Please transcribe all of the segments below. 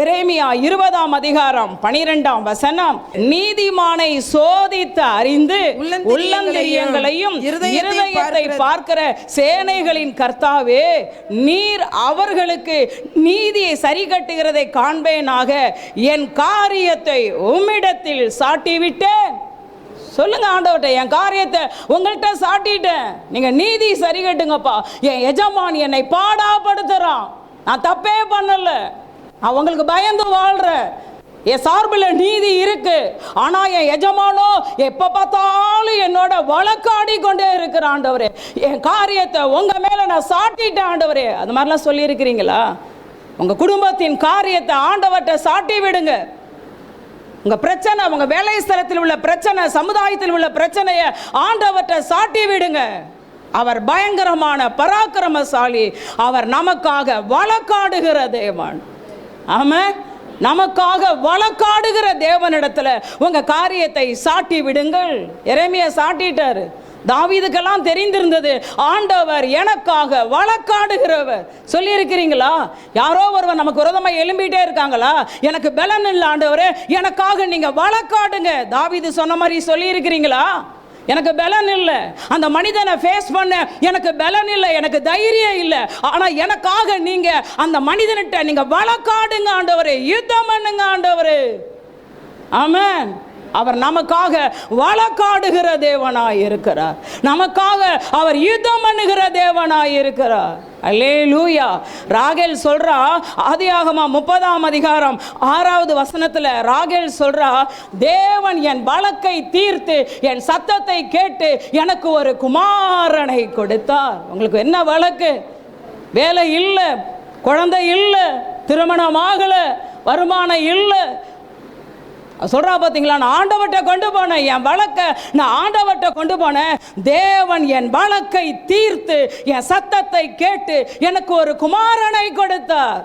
எரேமியா இருபதாம் அதிகாரம் பனிரெண்டாம் வசனம். நீதிமானை சோதித்து அறிந்து உள்ளந்தரியங்களையும், இருதயத்தை பார்க்கிற சேனைகளின் கர்த்தாவே நீர் அவர்களுக்கு நீதியை சரி கட்டுகிறதை காண்பேனாக. என் காரியத்தை உம்மிடத்தில் சாட்டிவிட்டேன். சொல்லுங்க ஆண்டவர்கிட்ட என் காரியத்தை உங்கள்கிட்ட சாட்டிட்டேன். நீங்க நீதி சரி கட்டுங்கப்பா என் எஜமான் என்னை பாடாப்படுத்துறான். நான் தப்பே பண்ணல. அவங்களுக்கு பயந்து வாழ்ற. என் சார்பில் நீதி இருக்கு. ஆனா என் எஜமானோ எப்ப பார்த்தாலும் என்னோட வழக்காடி கொண்டே இருக்கிற ஆண்டவரே. என் காரியத்தை உங்க மேல நான் சாட்டிட்டேன் ஆண்டவரே. அது மாதிரிலாம் சொல்லியிருக்கிறீங்களா? உங்க குடும்பத்தின் காரியத்தை ஆண்டவர்கிட்ட சாட்டி விடுங்க. உங்க பிரச்சனை உங்க வேலை ஸ்தலத்தில் உள்ள பிரச்சனை சமுதாயத்தில் உள்ள பிரச்சனையை ஆண்டவர்கிட்ட சாட்டி விடுங்க. அவர் பயங்கரமான பராக்கிரமசாலி. அவர் நமக்காக வழக்காடுகிற தேவன். ஆமாம் நமக்காக வழக்காடுகிற தேவனிடத்தில் உங்கள் காரியத்தை சாட்டி விடுங்கள். இறைமையை சாட்டிட்டாரு. தாவீதுக்கெல்லாம் தெரிந்திருந்தது. ஆண்டவர் எனக்காக வழக்காடுகிறவர். சொல்லியிருக்கிறீங்களா? யாரோ ஒருவர் நமக்கு விரதமாக எழும்பிட்டே இருக்காங்களா? எனக்கு பலன் இல்லை ஆண்டவர். எனக்காக நீங்கள் வழக்காடுங்க. தாவீது சொன்ன மாதிரி சொல்லியிருக்கிறீங்களா? எனக்கு பலன் இல்லை. அந்த மனிதனை ஃபேஸ் பண்ண எனக்கு பலன் இல்லை எனக்கு தைரியம் இல்லை. ஆனால் எனக்காக நீங்கள் அந்த மனிதன்கிட்ட நீங்கள் வழக்காடுங்க ஆண்டவர் யுத்தம் பண்ணுங்க ஆண்டவர். ஆமாம் அவர் நமக்காக வழக்காடுகிற தேவனாய் இருக்கிறார். நமக்காக அவர் யுத்தம் பண்ணுகிற தேவனாய் இருக்கிறார். அல்லே லூயா ராகேல் சொல்றா ஆதியாகமா முப்பதாம் அதிகாரம் ஆறாவது வசனத்துல ராகேல் சொல்றா தேவன் என் வழக்கை தீர்த்து என் சத்தத்தை கேட்டு எனக்கு ஒரு குமாரனை கொடுத்தார். உங்களுக்கு என்ன வழக்கு? வேலை இல்லை குழந்தை இல்லை திருமணம் ஆகலை வருமானம் இல்லை சொல்கிறா பார்த்தீங்களா நான் ஆண்டவர்கிட்ட கொண்டு போனேன் என் வழக்கை நான் ஆண்டவர்கிட்ட கொண்டு போனேன். தேவன் என் வழக்கை தீர்த்து என் சத்தத்தை கேட்டு எனக்கு ஒரு குமாரனை கொடுத்தார்.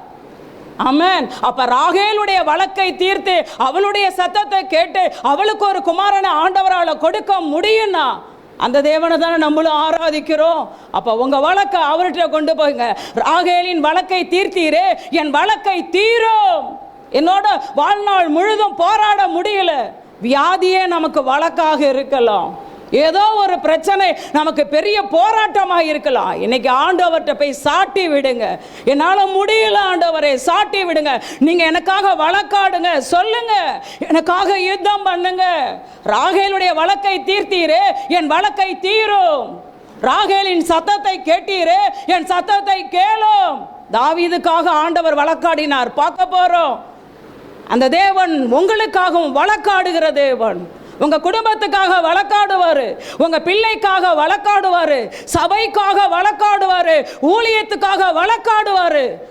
ஆமென். அப்ப ராகேலுடைய வழக்கை தீர்த்து அவளுடைய சத்தத்தை கேட்டு அவளுக்கு ஒரு குமாரனை ஆண்டவரால் கொடுக்க முடியும்னா அந்த தேவனை தானே நம்மளும் ஆராதிக்கிறோம். அப்போ உங்கள் வழக்கை அவர்கிட்ட கொண்டு போங்க ராகேலின் வழக்கை தீர்த்தீரே என் வழக்கை தீரும். என்னோட வாழ்நாள் முழுதும் போராட முடியல. வியாதியே நமக்கு வழக்காக இருக்கலாம். ஏதோ ஒரு பிரச்சனை நமக்கு பெரிய போராட்டமாக இருக்கலாம். இன்னைக்கு ஆண்டவர்கிட்ட போய் சாட்டி விடுங்க. என்னால் முடியல ஆண்டவரை சாட்டி விடுங்க. நீங்கள் எனக்காக வழக்காடுங்க சொல்லுங்க. எனக்காக யுத்தம் பண்ணுங்க. ராகேலுடைய வழக்கை தீர்த்தீரே என் வழக்கை தீரும். ராகேலின் சத்தத்தை கேட்டீரே என் சத்தத்தை கேளும். தாவீதுக்காக ஆண்டவர் வழக்காடினார். பார்க்க போறோம். அந்த தேவன் உங்களுக்காகவும் வழக்காடுகிற தேவன். உங்க குடும்பத்துக்காக வழக்காடுவார். உங்க பிள்ளைக்காக வழக்காடுவார். சபைக்காக வழக்காடுவார். ஊழியத்துக்காக வழக்காடுவார்.